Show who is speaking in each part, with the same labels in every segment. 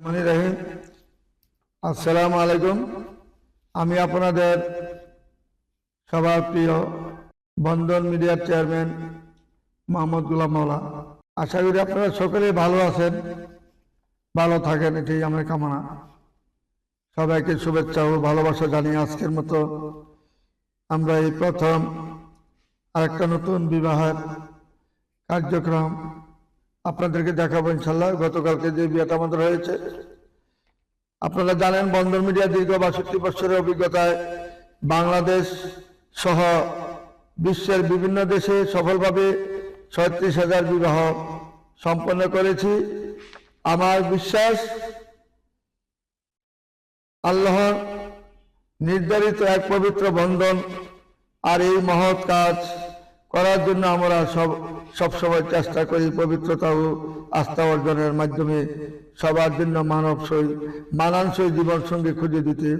Speaker 1: রহমানির রহিম। আসসালামু আলাইকুম। আমি আপনাদের সবার প্রিয় বন্ধন মিডিয়ার চেয়ারম্যান মোহাম্মদ গুলাম মাওলা। আশা করি আপনারা সকলে ভালো আছেন, ভালো থাকেন, এটাই আমার কামনা। সবাইকে শুভেচ্ছা ও ভালোবাসা জানিয়ে আজকের মতো আমরা এই প্রথম আরেকটা নতুন বিবাহের কার্যক্রম আপনাদেরকে দেখাবো ইনশাল্লাহ। গতকালকে যে বিয়েটা আমাদের হয়েছে, আপনারা জানেন বন্দর মিডিয়া দীর্ঘ বাষট্টি বছরের অভিজ্ঞতায় বাংলাদেশ সহ বিশ্বের বিভিন্ন দেশে সফলভাবে ছয়ত্রিশ হাজার বিবাহ সম্পন্ন করেছি। আমার বিশ্বাস, আল্লাহর নির্ধারিত এক পবিত্র বন্ধন আর এই মহৎ কাজ করার জন্য আমরা সব সবসময় চেষ্টা করি পবিত্রতা ও আস্থা অর্জনের মাধ্যমে সবার জন্য মানবসই মানানসই জীবনসঙ্গী খুঁজে দিতে।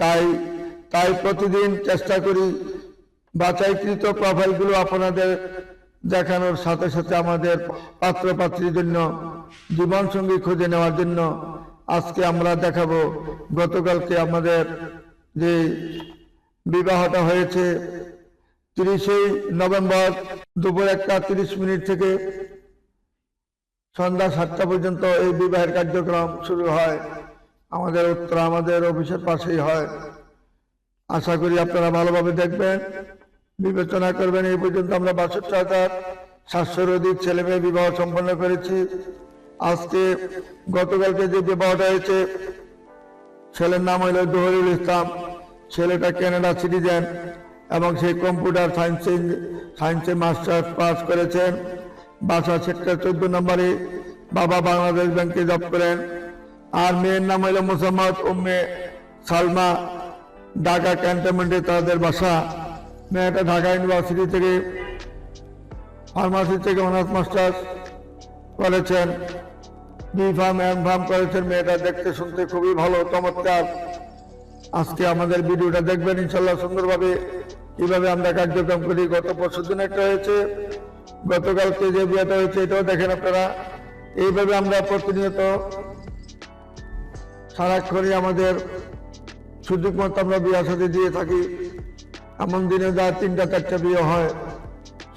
Speaker 1: তাই তাই প্রতিদিন চেষ্টা করি বাছাইকৃত প্রোফাইলগুলো আপনাদের দেখানোর সাথে সাথে আমাদের পাত্র পাত্রীর জন্য, জীবনসঙ্গী খুঁজে নেওয়ার জন্য আজকে আমরা দেখাবো। গতকালকে আমাদের যে বিবাহটা হয়েছে তিরিশে নভেম্বর দুপুর একটা তিরিশ মিনিট থেকে সন্ধ্যা সাতটা পর্যন্ত এই বিবাহের কার্যক্রম শুরু হয়। আমাদের উত্তর আমাদের অফিসের পাশেই হয়। আশা করি আপনারা ভালোভাবে দেখবেন, বিবেচনা করবেন। এই পর্যন্ত আমরা বাষট্টি হাজার সাতশোর অধিক ছেলে মেয়ে বিবাহ সম্পন্ন করেছি। আজকে গতকালকে যে বিবাহটা হয়েছে, ছেলের নাম হইল জহরুল ইসলাম। ছেলেটা ক্যানাডা সিটিজেন এবং সেই কম্পিউটার সায়েন্সে সায়েন্সে মাস্টার্স পাস করেছেন। বাসা সেক্টর চোদ্দ নম্বরে বাবা বাংলাদেশ ব্যাংকে জব করেন। আর মেয়ের নাম হইল মোসাম্মদ উম্মে সালমা। ঢাকা ক্যান্টনমেন্টে তাদের বাসা। মেয়েটা ঢাকা ইউনিভার্সিটি থেকে ফার্মাসি থেকে অনার্স মাস্টার্স করেছেন। বি ফার্ম, এম ফার্ম করেছেন। মেয়েটা দেখতে শুনতে খুবই ভালো, চমৎকার। আজকে আমাদের ভিডিওটা দেখবেন, ইনশাল্লাহ সুন্দরভাবে কীভাবে আমরা কার্যক্রম করি। গত পরশু দিন একটা হয়েছে, গতকালকে যে বিয়েটা হয়েছে, এটাও দেখেন আপনারা। এইভাবে আমরা প্রতিনিয়ত সারাক্ষণই আমাদের সুযোগ মতো আমরা বিয়ে সাথে দিয়ে থাকি। এমন দিনে যা তিনটা, চারটা বিয়ে হয়,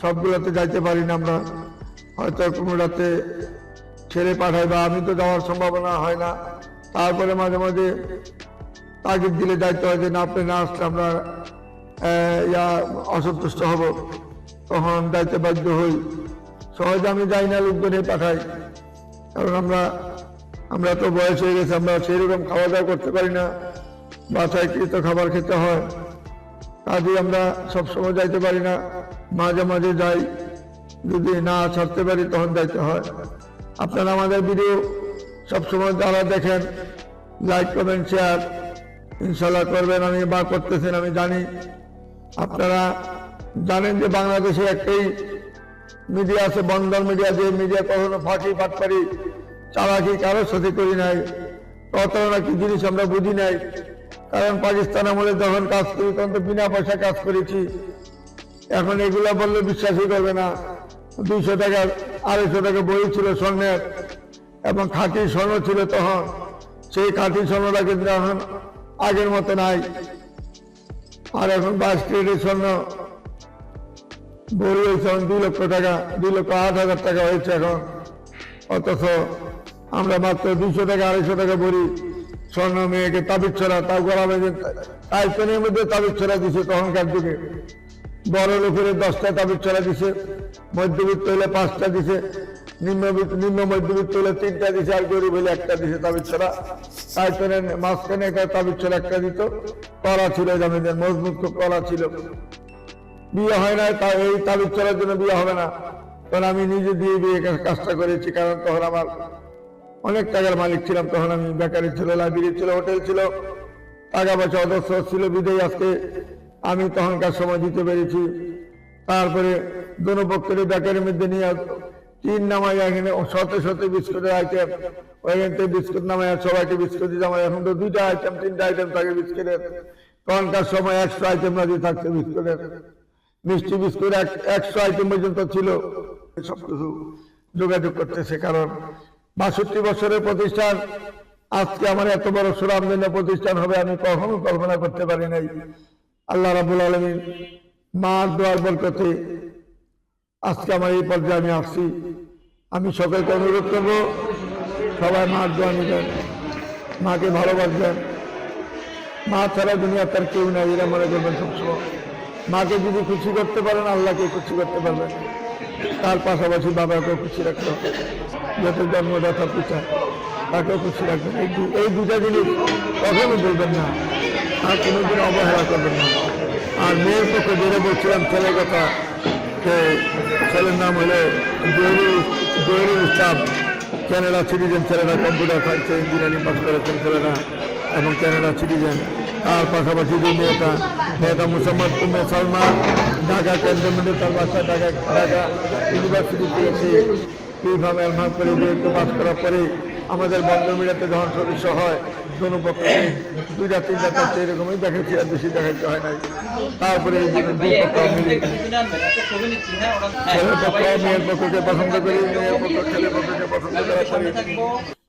Speaker 1: সবগুলোতে যাইতে পারি না আমরা। হয়তো কোনো রাতে ছেড়ে পাঠাই বা আমি তো যাওয়ার সম্ভাবনা হয় না। তারপরে মাঝে মাঝে তাগিদ দিলে দায়িত্ব হয় যে, না, আপনি না আসলে আমরা ইয়া, অসন্তুষ্ট হব। তখন দায়িত্ব বাধ্য হই। সহজে আমি যাই না, লোকজনে পাঠাই কারণ আমরা আমরা তো বয়স হয়ে গেছে, আমরা সেরকম খাওয়া দাওয়া করতে পারি না। বাসায়কৃত খাবার খেতে হয়। কাজে আমরা সবসময় যাইতে পারি না। মাঝে মাঝে যাই। যদি না ছাড়তে পারি, তখন যাইতে হয়। আপনারা আমাদের ভিডিও সবসময় যারা দেখেন লাইক কমেন্ট শেয়ার ইনশাল্লাহ করবেন, আমি বা করতেছেন, আমি জানি। আপনারা জানেন যে বাংলাদেশে একটাই মিডিয়া আছে বন্ধন মিডিয়া, যে মিডিয়া কখনো ফাঁকি ফাটপারি চালাকি কারোর সাথে করি নাই। প্রতারণা কি জিনিস আমরা বুঝি নাই। কারণ পাকিস্তান আমলে যখন কাজ করি, তখন তো বিনা পয়সা কাজ করেছি। এখন এগুলা বললে বিশ্বাসই করবে না। দুইশো টাকা, আড়াইশো টাকা বই ছিল স্বর্ণের, এবং খাঁটি স্বর্ণ ছিল তখন। সেই খাঁটি স্বর্ণটা কিন্তু এখন আগের মতো নাই। আর এখন বাস ক্রেডিট স্বর্ণ বড় হয়েছে দুই লক্ষ টাকা, দুই লক্ষ আট হাজার টাকা হয়েছে এখন। অথচ আমরা মাত্র দুইশো টাকা আড়াইশো টাকা বলি স্বর্ণ মেয়েকে তাবিজ ছড়া, তাও করা হয়েছে আইসনের মধ্যে তাবিজ ছড়া দিছে তখনকার যুগে। বড় লোকের দশটা তাবিজ ছড়া দিছে, মধ্যবিত্ত হলে পাঁচটা দিছে নিম্নবিত্ত নিম্ন মধ্যবিত্ত হলে তিনটা দিছে, আর গরিব হলে একটা দিছে তাবিজ ছড়া। আইসনের মাঝখানে একটা তাবিজ ছড়া একটা দিত। করা ছিল জামিনের মজবুত খুব করা ছিল। বিয়ে হয় না তা এই তাবিজ ছড়ার জন্য বিয়ে হবে না। তখন আমি নিজে দিয়ে বিয়ে কাজটা করেছি, কারণ তখন আমার অনেক টাকার মালিক ছিলাম। তখন আমি বেকারি ছিল, লাইব্রেরি ছিল, হোটেল ছিল। টাকা পয়সা অদস্য ছিল বিদেয় আজকে আমি তখনকার সময় দিতে পেরেছি। তারপরে দোনো পক্ষের বেকারের মধ্যে নিয়ে তিন নামাই এখানে শত শত বিস্কুটের আইটেম ওইখান থেকে বিস্কুট নামাই সবাইকে বিস্কুট দিতে আমার এখন তো দুইটা আইটেম তিনটা আইটেম থাকে বিস্কুটের। তখনকার সময় একশো আইটেম রাজি থাকছে বিস্কুটের। মিষ্টি বিস্কুট এক- একশো আইটেম পর্যন্ত ছিল। সবকিছু যোগাযোগ করতেছে, কারণ বাষট্টি বছরের প্রতিষ্ঠান, আজকে আমার এত বড় সুরামদিন্য প্রতিষ্ঠান হবে, আমি কখনো কল্পনা করতে পারি নাই। আল্লাহ রাবুল আলমী মা দোয়ার বরকতে আজকে আমার এই পর্যায়ে আমি আসছি। আমি সকলকে অনুরোধ করব, সবাই মার দোয়া নেবেন, মাকে ভালোবাসবেন। মা ছাড়া দুনিয়া তার কেউ নাই, এরা মনে করবেন সবসময়। মাকে যদি খুশি করতে পারেন, আল্লাহকে খুশি করতে পারবেন। তার পাশাপাশি বাবাকেও খুশি রাখতে হবে। যত জন্মদাতা পিতা, তাকেও খুশি রাখবেন। এই এই দুটা জিনিস কখনো বলবেন না, আর কোনোদিন অবহেলা করবেন না। আর মেয়ের পক্ষে যেটা বলছিলাম, ছেলের কথা যে ছেলের নাম হলো জহুরুল জহুরুল ইসলাম ক্যানাডা সিটিজেন ছেলেরা কম্পিউটার সায়েন্সে ইঞ্জিনিয়ারিং পাস করেছেন ছেলেরা এবং ক্যানাডা সিটিজেন তার পাশাপাশি যে মেয়েটা মেয়েটা মুসাম্মদ উমে সালমা ঢাকা ক্যান্টনমেন্টে তার বাসা ঢাকা ঢাকা ইউনিভার্সিটি পেয়েছে এইভাবে এলমাম করে যেহেতু পাস করার পরে আমাদের বন্ধ মিডিয়াতে যখন সদস্য হয় দোনো পক্ষে দুইটা তিনটা চারটে এরকমই দেখেছি আর বেশি দেখাতে হয় নাই তারপরে মেয়ের পক্ষকে পছন্দ করি মেয়ের পক্ষ ছেলের পক্ষকে পছন্দ করার পরে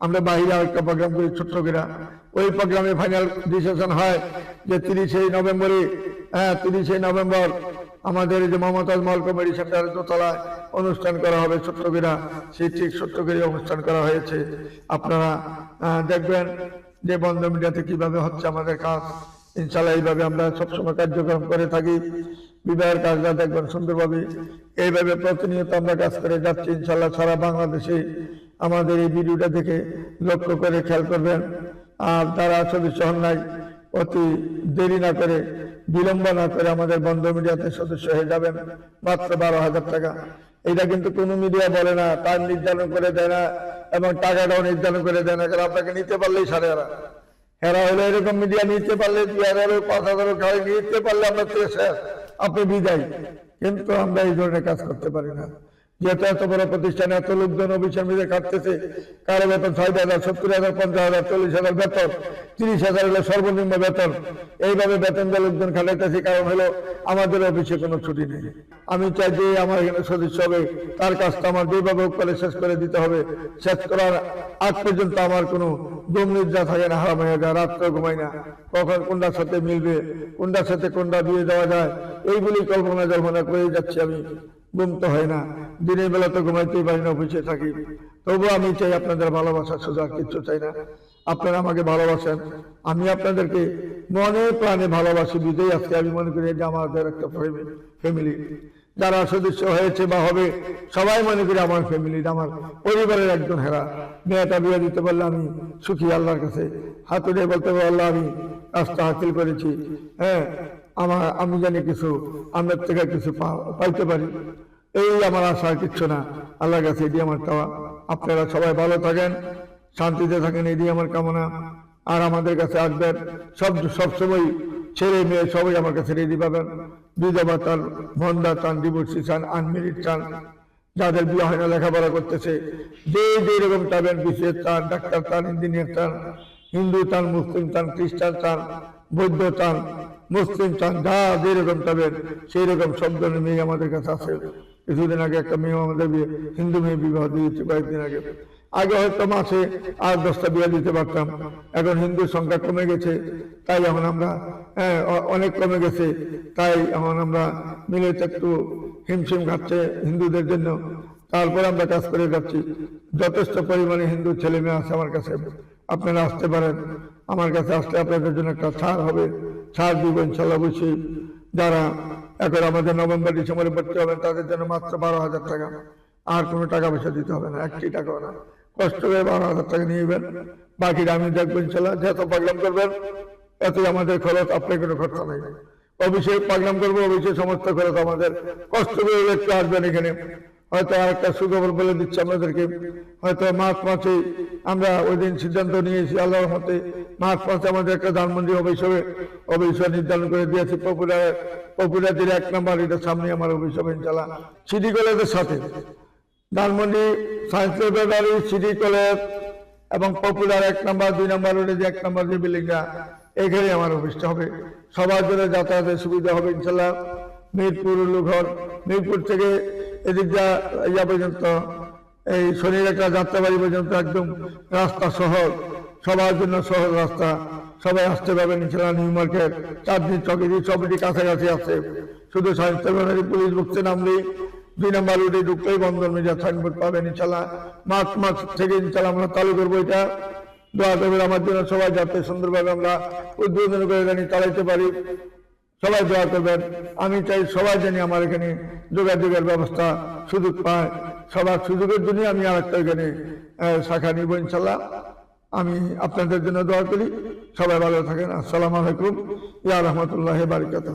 Speaker 1: আমরা বাইরে আরেকটা প্রোগ্রাম করি ছোট্ট করে ওই প্রোগ্রামে ফাইনাল ডিসিশন হয় যে তিরিশে নভেম্বরে হ্যাঁ তিরিশে নভেম্বর আমাদের যে মমতাজ মহল কমেডি সেন্টারের দোতলায় অনুষ্ঠান করা হবে ছোট্ট সেই ঠিক ছোট্ট অনুষ্ঠান করা হয়েছে। আপনারা দেখবেন যে বন্ধ মিডিয়াতে কীভাবে হচ্ছে আমাদের কাজ। ইনশাল্লাহ এইভাবে আমরা সবসময় কার্যক্রম করে থাকি। বিবাহের কাজটা দেখবেন সুন্দরভাবে। এইভাবে প্রতিনিয়ত আমরা কাজ করে যাচ্ছি ইনশাল্লাহ সারা বাংলাদেশে। আমাদের এই ভিডিওটা দেখে লক্ষ্য করে খেয়াল করবেন। আর তারা সদস্য হন নাই অতি দেরি না করে, বিলম্ব না করে আমাদের বন্ধ মিডিয়াতে সদস্য হয়ে যাবেন। মাত্র বারো হাজার টাকা। এটা কিন্তু কোনো মিডিয়া বলে না, তার নির্ধারণ করে দেয় না, এবং টাকাটাও নির্ধারণ করে দেয় না, কারণ আপনাকে নিতে পারলেই সাড়ে হারা হেরা হলে এরকম মিডিয়া নিতে পারলে দুই হাজারও পাঁচ খাওয়াই নিতে পারলে আমরা আপনি বিদায়। কিন্তু আমরা এই ধরনের কাজ করতে পারি না। যেহেতু এত বড় প্রতিষ্ঠানে এত লোকজন অফিসের মিলে খাটতেছে কারও বেতন ষাট হাজার সত্তর হাজার পঞ্চাশ হাজার চল্লিশ হাজার বেতন তিরিশ হাজার হলো সর্বনিম্ন বেতন। এইভাবে বেতন দিয়ে লোকজন খাটাইতেছে, কারণ হলো আমাদের অফিসে কোনো ছুটি নেই। আমি চাই যে আমার এখানে সদস্য হবে, তার কাজটা আমার যেভাবে হোক করে শেষ করে দিতে হবে। শেষ করার আগ পর্যন্ত আমার কোনো দম নিদ্রা থাকে না, হারাম হয়ে যায়, রাত্রে ঘুমাই না। কখন কোনটার সাথে মিলবে, কোনটার সাথে কোনটা দিয়ে দেওয়া যায় এইগুলি কল্পনা জল্পনা করে যাচ্ছি আমি। ঘুম তো হয় না। দিনের বেলা তো ঘুমাইতেই পারি না, অফিসে থাকি। তবু আমি চাই আপনাদের ভালোবাসা, সোজা কিচ্ছু চাই না। আপনারা আমাকে ভালোবাসেন। আমি আপনাদেরকে মনে প্রাণে ভালোবাসি বিজয়ী আজকে আমি মনে করি যে আমাদের একটা ফ্যামিলি যারা সদস্য হয়েছে বা হবে, সবাই মনে করি আমার ফ্যামিলি আমার পরিবারের একজন হেরা। মেয়েটা বিয়ে দিতে পারলে আমি সুখী আল্লাহর কাছে। হাত উঠে বলতে আল্লাহ আমি রাস্তা হাসিল করেছি। হ্যাঁ আমার, আমি জানি কিছু আপনার থেকে কিছু পাইতে পারি। এই আমার আশা কিচ্ছু না। আল্লাহর কাছে এটি আমার চাওয়া। আপনারা সবাই ভালো থাকেন, শান্তিতে থাকেন, এটি আমার কামনা। আর আমাদের কাছে আসবেন, সব সবসময় ছেলে মেয়ে সবাই আমার কাছে রেডি পাবেন। বিধবা চান ভন্দা চান ডিভোর্সি চান আনমেরিড চান। যাদের বিয়ে হয় না, লেখাপড়া করতেছে, যে যে রকম চাবেন, বিশেষ চান, ডাক্তার চান ইঞ্জিনিয়ার চান, হিন্দু চান, মুসলিম চান, খ্রিস্টান চান বৌদ্ধ চান মুসলিম চান যা যেরকম চাবেন সেই রকম সব ধরনের মেয়ে আমাদের কাছে আছে কিছুদিন আগে একটা মেয়ে আমাদের বিয়ে হিন্দু মেয়ে বিবাহ দিয়েছে কয়েকদিন আগে। আগে হয়তো মাসে আর দশটা বিয়ে দিতে পারতাম। এখন হিন্দুর সংখ্যা কমে গেছে। তাই এখন আমরা হ্যাঁ, অনেক কমে গেছে। তাই এখন আমরা মিলে একটু হিমশিম খাচ্ছে হিন্দুদের জন্য। তারপর আমরা কাজ করে যাচ্ছি। যথেষ্ট পরিমাণে হিন্দু ছেলে মেয়ে আছে আমার কাছে। আপনারা আসতে পারেন। আমার কাছে আসলে আপনাদের জন্য একটা ছাড় হবে। ছাড় দিব ইনশাল্লাহ অবশ্যই। যারা এখন আমাদের নভেম্বর ডিসেম্বরে ভর্তি হবেন, তাদের জন্য মাত্র বারো হাজার টাকা। আর কোনো টাকা পয়সা দিতে হবে না, একটি টাকাও না। কষ্ট করে বারো হাজার টাকা নিয়ে নেবেন। বাকিটা আমি দেখব, ইনশাল্লাহ। যত প্রোগ্রাম করবেন, এতই আমাদের খরচ, আপনার কোনো খরচা নেই। অভিষেক প্রোগ্রাম করব অভিষেক সমস্ত খরচ আমাদের। কষ্ট করে একটু আসবেন এখানে। হয়তো আর একটা সুখবর বলে দিচ্ছি আপনাদেরকে। হয়তো মার্চ মাসে আমরা ওই দিন সিদ্ধান্ত নিয়েছি আল্লাহর মতে মার্চ মাসে আমাদের একটা ধানমন্ডি হবে। অফিস নির্ধারণ করে দিয়েছি পপুলার, পপুলারদের এক নম্বর, এটা সামনে আমার হবে ইনশাল্লাহ সিটি কলেজের সাথে। Dhanmondi science laboratory city college এবং পপুলার এক নম্বর, দুই নম্বর রোডে যে এক নম্বর যে বিল্ডিংটা এখানে আমার অফিসটা হবে। সবার জন্য যাতায়াতের সুবিধা হবে ইনশাল্লাহ মিরপুর উল্লুঘর মিরপুর থেকে এদিক যা ইয়া পর্যন্ত, এই শনির একটা যাত্রাবাড়ি পর্যন্ত একদম রাস্তা সহজ। সবার জন্য সহজ রাস্তা। সবাই আসতে পারবেন ইনশাল্লাহ নিউ মার্কেট। চাঁদনি চকেরি সবটি কাছাকাছি আছে। শুধু সাহিত্য পুলিশ বক্সে নামলেই দুই নম্বর রুটে ঢুকলেই বন্ধন মিডিয়া সাইনবোর্ড পাবেন ইনশাল্লাহ মার্চ মাস থেকে ইনশাল্লাহ আমরা চালু করব এটা। দোয়া করবেন আমার জন্য সবাই যাতে সুন্দরভাবে আমরা উদ্বোধন করে জানি চালাইতে পারি। সবাই দোয়া করবেন। আমি চাই সবাই জানি আমার এখানে যোগাযোগের ব্যবস্থা সুযোগ পায়। সবার সুযোগের জন্য আমি আর একটা এখানে শাখা নিব ইনশাল্লাহ। আমি আপনাদের জন্য দোয়া করি। সবাই ভালো থাকেন। আসসালামু আলাইকুম। ইয়া রহমতুল্লাহ বারিকাত